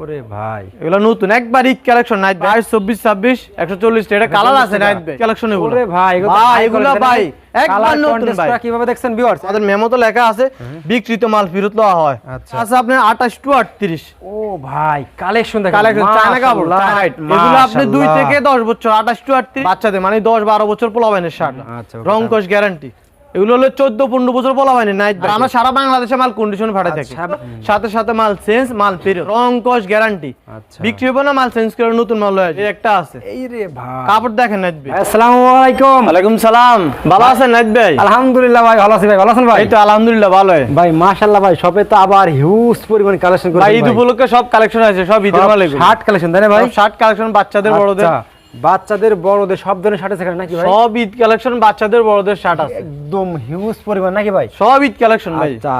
ওরে ভাই। এগুলো নতুন একবার ঈদ কালেকশন নাইট বাইশ চব্বিশ ছাব্বিশ একশো এটা কালার আছে নাইট কালেকশন এগুলো। ওরে ভাই এগুলো ভাই high এগুলো quality, ভাই তাই না? একবার নতুন ভাই। কীভাবে দেখছেন ভিউয়ার্স আমাদের মেমো তো লেখা আছে বিক্রিত মাল ফেরত হয়। আচ্ছা। আপনার আঠাশ টু আটত্রিশ। ও ভাই কালেকশন দেখেন। কালেকশন চায়না কাপড় মাশাআল্লাহ, এগুলো আপনি দুই থেকে দশ বছর আঠাশ টু আটত্রিশ। বাচ্চাদের মানে দশ বারো বছর পোলাবাইনের শার্ট। আচ্ছা, রংকশ গ্যারান্টি এগুলো হলো চোদ্দ পনেরো বছর পোলাবাইনের নাইট আমরা সারা বাংলাদেশে মাল কন্ডিশন থাকি। আচ্ছা। সাথে সাথে মাল চেঞ্জ মাল ফেরত। রংকশ গ্যারান্টি আচ্ছা। বিক্রি হবে না মাল চেঞ্জ করে নতুন মাল লয়ে একটা আছে। এই রে ভাই। কাপড় দেখেন নাইট ভাই আসসালামু আলাইকুম। ওয়ালাইকুম সালাম। ভালো আছেন নাইট ভাই আলহামদুলিল্লাহ ভাই ভালো আছি ভাই। ভালো আছেন ভাই? এই তো আলহামদুলিল্লাহ ভালো। ভাই মাশাআল্লাহ ভাই শপে তো আবার হিউজ পরিমাণ কালেকশন ভাই ঈদ উপলক্ষে সব কালেকশন আছে সব ঈদের মাল এগুলো। শার্ট কালেকশন তাই না ভাই? শার্ট কালেকশন বাচ্চাদের বড়দের। আচ্ছা, বাচ্চাদের বড়দের সব ধরনের শার্ট আছে নাকি ভাই? সব ঈদ কালেকশন বাচ্চাদের বড়দের শার্ট আছে। একদম হিউজ পরিমাণ নাকি ভাই? সব ঈদ কালেকশন ভাই। আচ্ছা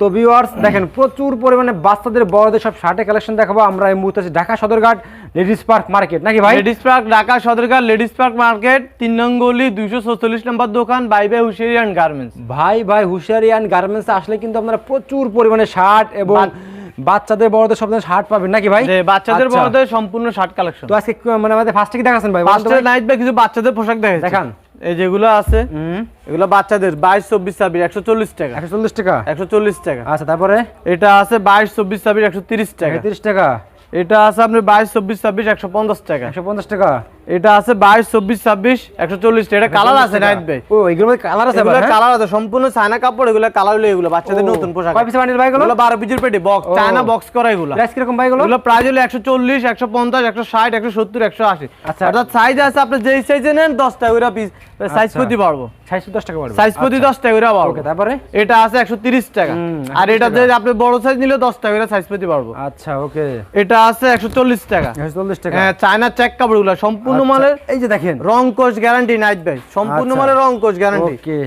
তো ভিউয়ার্স দেখেন প্রচুর পরিমাণে বাচ্চাদের বড়দের সব শার্টের কালেকশন দেখাবো। আমরা এই মুহূর্তে Dhaka Sadarghat ladies park market নাকি ভাই? Ladies park Dhaka Sadarghat ladies park market তিন নং গলি দুইশো ছচল্লিশ নম্বর দোকান বাই বাই হুশিয়ারি অ্যান্ড গার্মেন্টস ভাই ভাই হুশিয়ারি অ্যান্ড গার্মেন্টস আসলে কিন্তু আপনারা প্রচুর পরিমাণে শার্ট এবং বাচ্চাদের বড়দের সব শার্ট পাবেন নাকি ভাই? বাচ্চাদের আচ্ছা। বড়দের সম্পূর্ণ শার্ট কালেকশন তো আজকে মানে আমাদের ফার্স্টে কি দেখাচ্ছেন ভাই ফার্স্টে নাইট ভাই। কিছু বাচ্চাদের পোশাক দেখে দেখান। এই যেগুলো আছে এগুলো বাচ্চাদের বাইশ চব্বিশ ছাব্বিশ একশো চল্লিশ টাকা। একশো চল্লিশ টাকা? একশো চল্লিশ টাকা। আচ্ছা তারপরে? এটা আছে বাইশ চব্বিশ ছাব্বিশ একশো তিরিশ টাকা। তিরিশ টাকা। এটা আছে আপনার বাইশ চব্বিশ ছাব্বিশ একশো পঞ্চাশ টাকা। একশো পঞ্চাশ টাকা। এটা আছে বাইশ চব্বিশ ছাব্বিশ একশো চল্লিশ এটা কালার আছে নাইট ভাই ও এগুলো কালার আছে এগুলো হ্যাঁ? কালার আছে সম্পূর্ণ চায়না কাপড় এগুলো কালার হলো এগুলো বাচ্চাদের নতুন পোশাক। কয় পিস বান্ডিল ভাই এগুলো? বারো পিসের পেটি বক্স চায়না বক্স করা এগুলো। প্রাইস কীরকম ভাই এগুলো এগুলো প্রাইস হলো একশো চল্লিশ একশো পঞ্চাশ একশো ষাট একশো সত্তর একশো আশি। আচ্ছা। অর্থাৎ সাইজ আছে আপনি যেই সাইজে নেন দশটা টাকা পিস সাইজ করতে পারব ষাট টাকা পড়বে। সাইজ প্রতি দশ টাকা করে ওকে তারপরে? এটা আছে একশো তিরিশ টাকা। আর 130 এটা। আপনি বড় সাইজ নিলে দশ টাকা করে সাইজ প্রতি পারব আচ্ছা ওকে। এটা আছে একশো চল্লিশ টাকা। একশো চল্লিশ টাকা। হ্যাঁ চায়না চেক কাপড়গুলো সম্পূর্ণ আচ্ছা, মালের এই যে দেখেন। রং কোচ গ্যারান্টি নাইট ভাই। সম্পূর্ণ আচ্ছা। মালের রং কোচ গ্যারান্টি ওকে।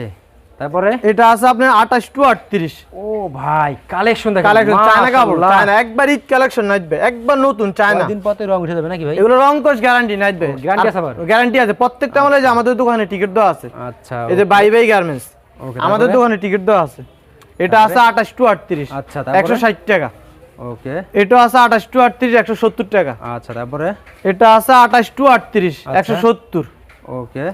তারপরে? এটা আছে আপনার আঠাশ টু আটত্রিশ। ও ভাই কালেকশন দেখেন কালেকশন চায়না কাপড় চায়না একবার ঈদ কালেকশন নাইট একবার নতুন চায়না কয়দিন পরে রং উঠে যাবে নাকি ভাই? এগুলো রং কোচ গ্যারান্টি ও, guarantee আছে আবার? গ্যারান্টি আছে। প্রত্যেকটা মালে যে আমাদের দোকানে টিকিট দেওয়া আছে। আচ্ছা এই যে বাই বাই গার্মেন্টস আমাদের দোকানে টিকিট দেওয়া আছে। এটা আছে আঠাশ টু আটত্রিশ। আচ্ছা, তারপরে? একশো ষাট টাকা। ওকে। এটা আছে আঠাশ টু আটত্রিশ একশো সত্তর টাকা। আচ্ছা তারপরে? এটা আছে আঠাশ টু আটত্রিশ একশো সত্তর। ওকে।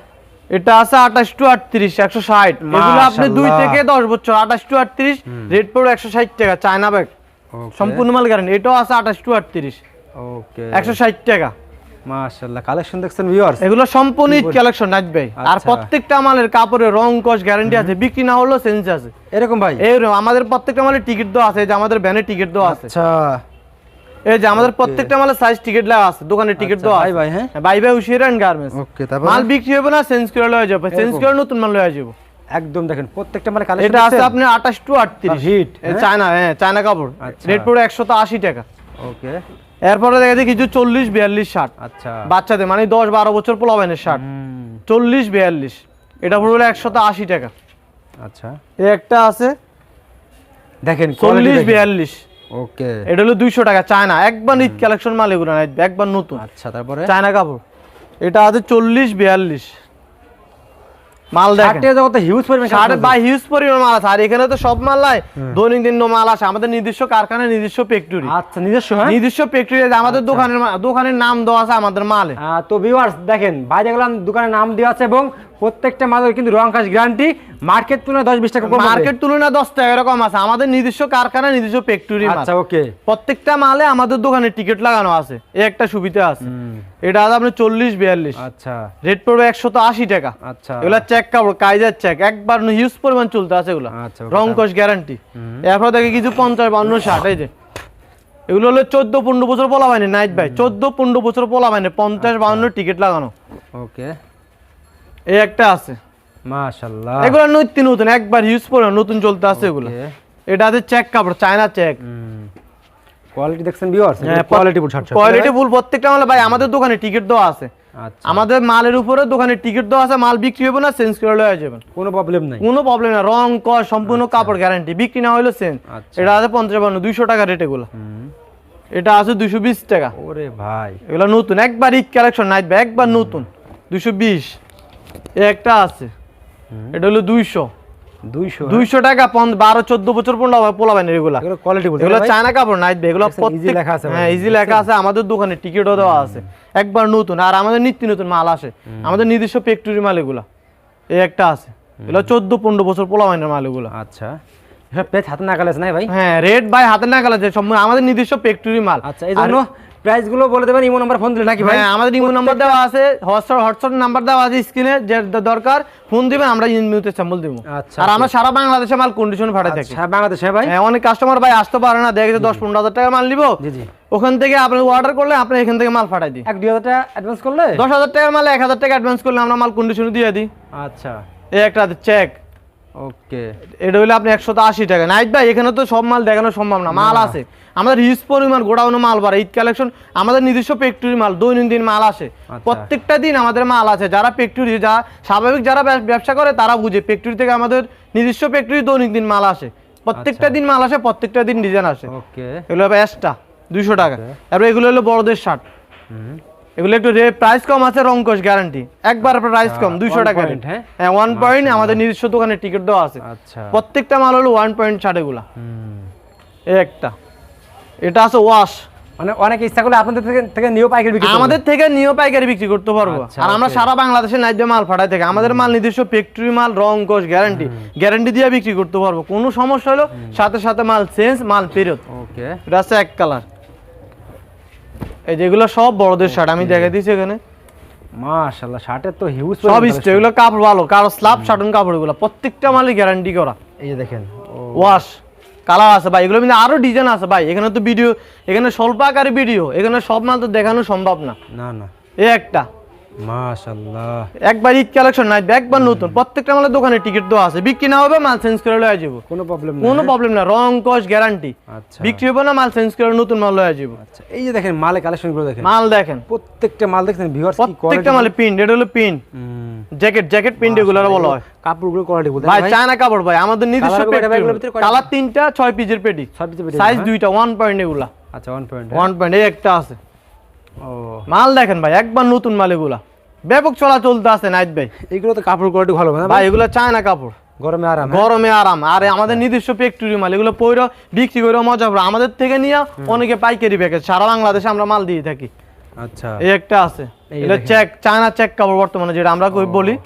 এটা আছে আঠাশ টু আটত্রিশ একশো ষাট। এগুলো আপনি দুই থেকে দশ বছর আঠাশ টু আটত্রিশ রেট পড়বে একশো ষাট টাকা চায়না ব্যাগ সম্পূর্ণ মাল গ্যারান্টি এটাও আছে আঠাশ টু আটত্রিশ। ওকে একশো ষাট টাকা। মাশাআল্লাহ কালেকশন দেখছেন ভিউয়ার্স এগুলো সম্পূর্ণ কালেকশন নাচ ভাই আর আচ্ছা। প্রত্যেকটা মালের কাপড়ের রং কস গ্যারান্টি আছে বিক্রি না হলেও সেন্স আছে। এরকম ভাই? এইরকম আমাদের প্রত্যেকটা মালের টিকিট দেওয়া আছে যে আমাদের ভ্যানে টিকিট দেওয়া আছে। আচ্ছা। এই যে আমাদের প্রত্যেকটা মালের সাইজ টিকিট দেওয়া আছে দোকানে টিকিট আচ্ছা, দেওয়া ভাই আছে। ভাই হ্যাঁ? উশিয়ার এন্ড গার্মেন্টস ওকে তারপর? মাল বিক্রি হবে না চেঞ্জ করে লয়ে যাবে। চেঞ্জ। করে নতুন মাল লয়ে যাব। একদম দেখেন প্রত্যেকটা মানে কালেকশন এটা আছে আপনার আঠাশ টু আটত্রিশ। হিট, চায়না হ্যাঁ চায়না কাপড়। আচ্ছা। রেট পড়ে একশো আশি টাকা। ওকে এরপরে দেখা যায় কিছু চল্লিশ বিয়াল্লিশ ষাট। আচ্ছা। বাচ্চাদের মানে দশ বারো বছর পোলাবেনের ষাট। হুম, চল্লিশ বিয়াল্লিশ। এটা পড়বে একশত আশি টাকা। আচ্ছা। এই একটা আছে। দেখেন চল্লিশ বিয়াল্লিশ। ওকে। এটা হলো দুইশো টাকা চায়না। একবার ঈদ কালেকশন মাল এগুলো না একবার নতুন। আচ্ছা তারপরে? চায়না কাপড়। এটা আছে চল্লিশ বিয়াল্লিশ। মাল দেখেন। হিউজ পরিমাণ সাড়ে collection বা হিউজ পরিমাণ মাল আছে। আর এখানে তো সব মাল নাই। দৈনন্দিন মাল আসে আমাদের নিজস্ব কারখানা নিজস্ব ফ্যাক্টরি আচ্ছা নিজস্ব হ্যাঁ? নিজস্ব ফ্যাক্টরি আমাদের দোকানের দোকানের নাম দেওয়া আছে আমাদের মালে। তো ভিউয়ার্স দেখেন ভাই দেখলাম দোকানের নাম দেওয়া আছে এবং প্রত্যেকটা মালের কিন্তু রং কাজ গ্যারান্টি মার্কেট তুলনায় দশ বিশ টাকা মার্কেট তুলনায় দশ টাকা এরকম আছে। আমাদের নিজস্ব কারখানা নিজস্ব ফ্যাক্টরি আচ্ছা ওকে প্রত্যেকটা মালে আমাদের দোকানে টিকিট লাগানো আছে। এই একটা সুবিধা আছে। এটা আছে আপনার চল্লিশ বিয়াল্লিশ। আচ্ছা। রেট পড়বে একশত আশি টাকা। আচ্ছা। এগুলা চেক কাপড় কাইজার চেক একবার হিউজ পরিমাণ চলতে আছে এগুলো। আচ্ছা, রং কস গ্যারান্টি এরপর দেখে কিছু পঞ্চাশ বান্ন ষাট এই যে। এগুলো হলো চোদ্দ পনেরো বছর পোলা বাইনে নাইট ভাই চোদ্দ পনেরো বছর পোলা বাইনে পঞ্চাশ আচ্ছা। বাউন্ন টিকিট লাগানো। ওকে এই একটা আছে। মাশাআল্লাহ। এগুলো নতুন নতুন একবার ইউজ পরিমাণ নতুন চলতে আছে এগুলো। এটা আছে চেক কাপড় চায়না চেক। কোয়ালিটি দেখছেন viewers quality full shirt quality full প্রত্যেকটা মালে ভাই আমাদের দোকানে টিকিট দেওয়া আছে। আচ্ছা। আমাদের মালের উপরে দোকানে টিকিট দেওয়া আছে মাল বিক্রি হবে না চেঞ্জ করে লয়ে যাবেন। কোনো প্রবলেম নাই। কোনো প্রবলেম না রং কর সম্পূর্ণ কাপড় গ্যারান্টি বিক্রি না হইল চেঞ্জ আচ্ছা। এটা আছে পঞ্চাশ বান্ন দুইশো টাকা রেট এগুলো। হুম। এটা আছে দুইশো বিশ টাকা। ওরে ভাই। এগুলো নতুন একবার ঈদ কালেকশন নাইট ভাই একবার নতুন দুইশো বিশ। একটা আছে। এটা হলো দুইশো। দুইশো দুইশো টাকা বারো চোদ্দ বছর পনেরো পোলাবেন এগুলা। এগুলো কোয়ালিটি এগুলো চায়না কাপড় নাইট এগুলো দেখছেন, easy প্রত্যেক লেখা আছে হ্যাঁ ইজি লেখা আছে। আমাদের দোকানে টিকিটও দেওয়া আছে। একবার নতুন আর আমাদের নিত্য নতুন মাল আসে। আমাদের নিজস্ব ফ্যাক্টরি মাল এগুলা। এই একটা আছে। এগুলো চোদ্দ পনেরো বছর পোলাবাইনের মাল এগুলো। আচ্ছা। পেজ হাতে না ভাই? হ্যাঁ রেড বাই হাতে না গেলে আমাদের নিজস্ব ফ্যাক্টরি মাল। আচ্ছা এই জন্য প্রাইসগুলো বলে দেবেন ইমো নাম্বার ফোন দিলে নাকি ভাই? হ্যাঁ আমাদের ইমো নাম্বার দেওয়া আছে হোয়াটসঅ্যাপ হোয়াটসঅ্যাপ নাম্বার দেওয়া আছে স্ক্রিনে যে দরকার ফোন দিবেন আমরা ইনমিউতে স্যাম্পল দিব। আচ্ছা, আর আমরা সারা বাংলাদেশে মাল কন্ডিশন পাঠাই থাকি। আচ্ছা বাংলাদেশে ভাই? হ্যাঁ অনেক কাস্টমার ভাই আসতে পারে না দেখে দশ পনেরো হাজার টাকা মাল নিব। জি জি। ওখান থেকে আপনি অর্ডার করলে আপনি এখান থেকে মাল পাঠাই দিই এক দুই হাজার টাকা অ্যাডভান্স করলে? দশ হাজার টাকার মাল এক হাজার টাকা অ্যাডভান্স করলে আমরা মাল কন্ডিশনে দিয়ে দিই। আচ্ছা। এই একটা চেক ওকে। এটা হইলে আপনি একশো আশি টাকা। নাইট ভাই এখানে তো সব মাল দেখানো সম্ভব না। মাল আছে। আমাদের হিউজ পরিমাণ গোডাউনে মাল বাড়ে। ঈদ কালেকশন আমাদের নিজস্ব ফ্যাক্টরি মাল দৈনন্দিন মাল আসে। প্রত্যেকটা দিন আমাদের মাল আছে। যারা ফ্যাক্টরি যা স্বাভাবিক যারা ব্যবসা করে তারা বুঝে। ফ্যাক্টরি থেকে আমাদের নিজস্ব ফ্যাক্টরি দৈনন্দিন মাল আসে। প্রত্যেকটা দিন মাল আসে প্রত্যেকটা দিন ডিজাইন আসে। ওকে। এগুলো এক্সট্রা দুইশো টাকা। তারপরে এগুলো হলো বড়দের শার্ট এগুলো একটু রে প্রাইস কম আছে রংকশ গ্যারান্টি একবার প্রাইস কম দুইশো টাকা হ্যাঁ? হ্যাঁ ওয়ান পয়েন্ট আমাদের নিজস্ব দোকানে টিকিট দেওয়া আছে। আচ্ছা। প্রত্যেকটা মাল হলো ওয়ান পয়েন্ট এগুলা। একটা। এটা আছে ওয়াশ মানে অনেকে ইচ্ছা করলে আপনাদের থেকে থেকে নিয়েও পাইকারি বিক্রি আমাদের থেকে নিয়েও পাইকারি বিক্রি করতে পারব। আচ্ছা, আর আমরা সারা বাংলাদেশে ন্যায্য মাল পাঠাই থাকি। আমাদের মাল নিজস্ব ফ্যাক্টরি মাল রং কোষ গ্যারান্টি গ্যারান্টি দিয়ে বিক্রি করতে পারব। কোনো সমস্যা হলো সাথে সাথে মাল চেঞ্জ মাল ফেরত। ওকে এটা আছে এক কালার এই যেগুলো সব বড়দের শার্ট আমি দেখে দিচ্ছি এখানে। মাশাআল্লাহ শার্টের তো হিউজ সব স্টে এগুলো কাপড় ভালো কারও স্লাব শার্টন কাপড় এগুলো প্রত্যেকটা মালই গ্যারান্টি করা। এই যে দেখেন ওয়াশ কালার আছে ভাই এগুলো কিন্তু আরও ডিজাইন আছে ভাই এখানে তো ভিডিও এখানে স্বল্প আকারে ভিডিও এখানে সব মাল তো দেখানো সম্ভব না। না না। এই একটা। মাশাআল্লাহ। একবার ঈদ কালেকশন নাই একবার নতুন। প্রত্যেকটা মালের দোকানে টিকিট দেওয়া আছে। বিক্রি না হবে মাল চেঞ্জ করে লয়ে যাব। কোনো প্রবলেম কোনো প্রবলেম না রং কস গ্যারান্টি আচ্ছা। বিক্রি হবে না মাল চেঞ্জ করে নতুন মাল লয়ে যাব। আচ্ছা এই যে দেখেন মালে কালেকশনগুলো দেখেন। মাল দেখেন। প্রত্যেকটা মাল দেখছেন ভিউয়ার্স কি প্রত্যেকটা মালে প্রিন্ট এটা হলো প্রিন্ট জ্যাকেট জ্যাকেট প্রিন্ট এগুলো বলা হয়। কাপড়গুলো কোয়ালিটি বলতে ভাই চায়না কাপড় ভাই আমাদের নিজস্ব? কালার তিনটা ছয় পিসের পেটি সাইজ দুইটা ওয়ান পয়েন্ট এগুলা। আচ্ছা 1 পয়েন্ট ওয়ান পয়েন্ট এই একটা আছে। মাল দেখেন ভাই একবার নতুন মাল এগুলা। ব্যাপক চলা চলতে আছে নাইট ভাই এইগুলো তো কাপড় কোয়ালিটি ভালো ভাই এগুলো চায়না কাপড়। গরমে আরাম হ্যাঁ? গরমে আরাম। আর আমাদের নিজস্ব ফ্যাক্টরি মাল এগুলো পইর বিক্রি করে মজা পাবো আমাদের থেকে নিয়ে অনেকে পাইকারি প্যাকেজ সারা বাংলাদেশে আমরা মাল দিয়ে থাকি। আচ্ছা। এই একটা আছে। এটা চেক চায়না চেক কাপড় বর্তমানে যেটা আমরা কই বলি।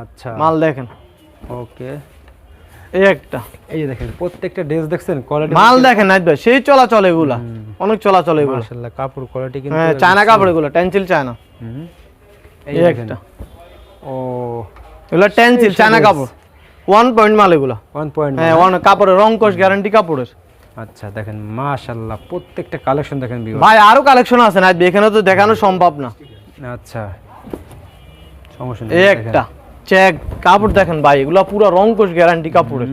আচ্ছা। মাল দেখেন। ওকে। এই একটা। এই যে দেখেন প্রত্যেকটা ড্রেস দেখছেন কোয়ালিটি মাল দেখেন নাইট ভাই সেই চলাচল এগুলা। অনেক চলাচল এগুলো। মাশাআল্লাহ কাপড় কোয়ালিটি কিন্তু হ্যাঁ চায়না কাপড় এগুলো টেন্সিল চায়না। হুম। এই একটা। ও। এগুলো টেন্সিল চায়না কাপড়। ওয়ান পয়েন্ট মাল এগুলো। 1 পয়েন্ট হ্যাঁ ওয়ান কাপড়ের রং কোষ গ্যারান্টি কাপড়ের। আচ্ছা দেখেন মাশাআল্লাহ প্রত্যেকটা কালেকশন দেখেন ভাই আরও কালেকশন আছে ভাই এখানে তো দেখানো সম্ভব না। আচ্ছা। সমস্যা নেই এই একটা। চেক কাপড় দেখেন ভাই এগুলো পুরো রং কোষ গ্যারান্টি কাপড়ের।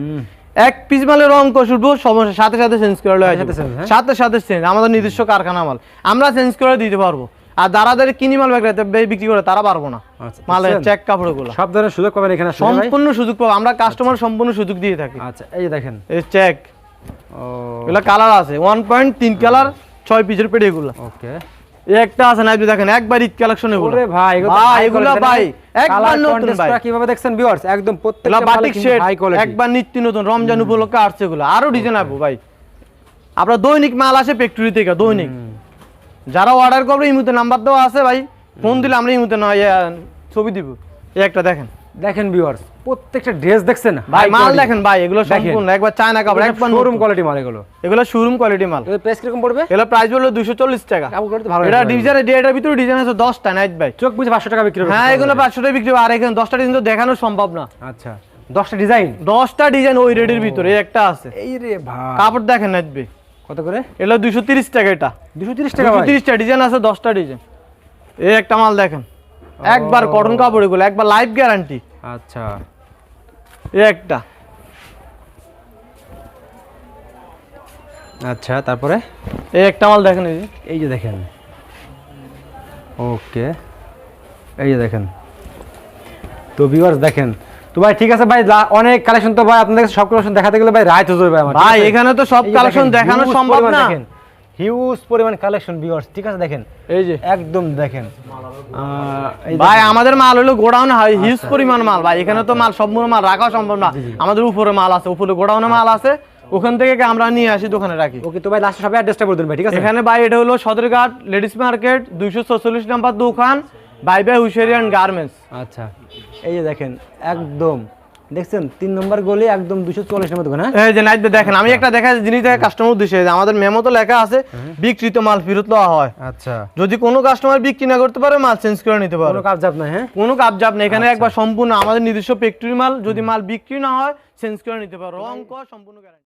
এক পিস মালে রং কোষ উঠবো সমস্যা সাথে সাথে চেঞ্জ করে লয়ে সাথে। হ্যাঁ? সাথে সাথে চেঞ্জ আমাদের নিজস্ব কারখানা মাল। আমরা চেঞ্জ করে দিতে পারব। আর যারা যারা কিনি মাল বিক্রি- বিক্রি করে তারা পারব না। মালের মালে চেক কাপড়গুলো সব ধরনের সুযোগ পাবেন এখানে সম্পূর্ণ সুযোগ পাবো। আমরা কাস্টমার সম্পূর্ণ সুযোগ দিয়ে থাকি। আচ্ছা এই দেখেন। এই চেক ও। এগুলো কালার আছে। ওয়ান পয়েন্ট তিন কালার ছয় পিসের পেটে এগুলো। ওকে একটা আছে না দেখেন একবার ঈদ কালেকশন ওরে ভাই এগুলো ভাই এগুলো ভাই একবার নতুন ভাই। কীভাবে দেখছেন ভিউয়ার্স একদম প্রত্যেকটা বাটিক শেড একবার নিত্য নতুন রমজান উপলক্ষে আসছে এগুলো। আরও ডিজাইন আসব ভাই। আপনার দৈনিক মাল আসে ফ্যাক্টরি থেকে দৈনিক। যারা অর্ডার করবে ইমুতে নাম্বার দেওয়া আছে ভাই। ফোন দিলে আমরা ইমুতে নয় ছবি দিব। এই একটা দেখেন। দেখেন ভিউয়ার্স প্রত্যেকটা ড্রেস দেখছেন? ভাই মাল দেখেন ভাই এগুলো সম্পূর্ণ একবার চায়না কাপড় একবার শোরুম কোয়ালিটি মাল এগুলো। এগুলো শোরুম কোয়ালিটি মাল। এর প্রাইস কীরকম পড়বে? এগুলো প্রাইস হলো দুশো চল্লিশ টাকা। কাপড় কোয়ালিটি ভালো এটা এটা ডিজাইন ভিতরে ডিজাইন আছে দশটা নাইট ভাই চোখ বুঝে 500 টাকা বিক্রি হ্যাঁ এগুলো পাঁচশো টাকা বিক্রি আর এখানে দশটা ডিজাইন তো দেখানো সম্ভব না। আচ্ছা 10টা ডিজাইন দশটা ডিজাইন ওই রেডের ভিতরে একটা আছে। এই রে ভাই। কাপড় দেখেন নাইট ভাই কত করে? এগুলো দুশো তিরিশ টাকা এটা। 230 টাকা দুশো ভাই। তিরিশটা ডিজাইন আছে দশটা ডিজাইন এই একটা মাল দেখেন। একবার কটন কাপড় এগুলো একবার লাইফ গ্যারান্টি আচ্ছা। এই একটা। আচ্ছা তারপরে? এই একটা মাল দেখেন এই যে। এই যে দেখেন। ওকে। এই যে দেখেন। তো ভিউয়ার্স দেখেন। তো ভাই ঠিক আছে ভাই অনেক কালেকশন তো ভাই আপনাদের সব কালেকশন দেখাতে গেলে ভাই রাইট হয়ে যাবে আমার ভাই এখানে তো সব কালেকশন দেখানো সম্ভব না। হিউজ পরিমাণ কালেকশন ভিউয়ার্স ঠিক আছে দেখেন? এই যে। একদম দেখেন। ভাই আমাদের মাল হলো গোডাউন হয় হিউজ পরিমাণ মাল ভাই। এখানে তো মাল সম্পূর্ণ মাল রাখা সম্ভব না। আমাদের উপরে মাল আছে উপরে গোডাউনে মাল আছে। ওখান থেকে আমরা নিয়ে আসি দোকানে রাখি? ওকে তো ভাই লাস্টে সবাই অ্যাড্রেসটা বলে দেন ভাই ঠিক আছে? এখানে ভাই এটা হলো সদরঘাট লেডিস মার্কেট দুইশো চৌচল্লিশ নাম্বার দোকান বাই বাই হুশিয়ারিয়ান গার্মেন্টস আচ্ছা। এই যে দেখেন একদম। দেখছেন তিন নম্বর গোলে একদম দুশো চল্লিশ নম্বর দোকান হ্যাঁ? যে নাইট দেখেন আমি একটা দেখা জিনিস দেখে কাস্টমার উদ্দেশ্যে আমাদের মেমো তো লেখা আছে বিক্রিত মাল ফেরত দেওয়া হয়। আচ্ছা। যদি কোনো কাস্টমার বিক্রি না করতে পারে মাল চেঞ্জ করে নিতে পারে। কোনো কাজ যাব না হ্যাঁ? কোনো কাবজাব নেই এখানে একবার সম্পূর্ণ আমাদের নিজস্ব ফ্যাক্টরি মাল যদি মাল বিক্রি না হয় চেঞ্জ করে নিতে পারো। অঙ্ক সম্পূর্ণ guarantee।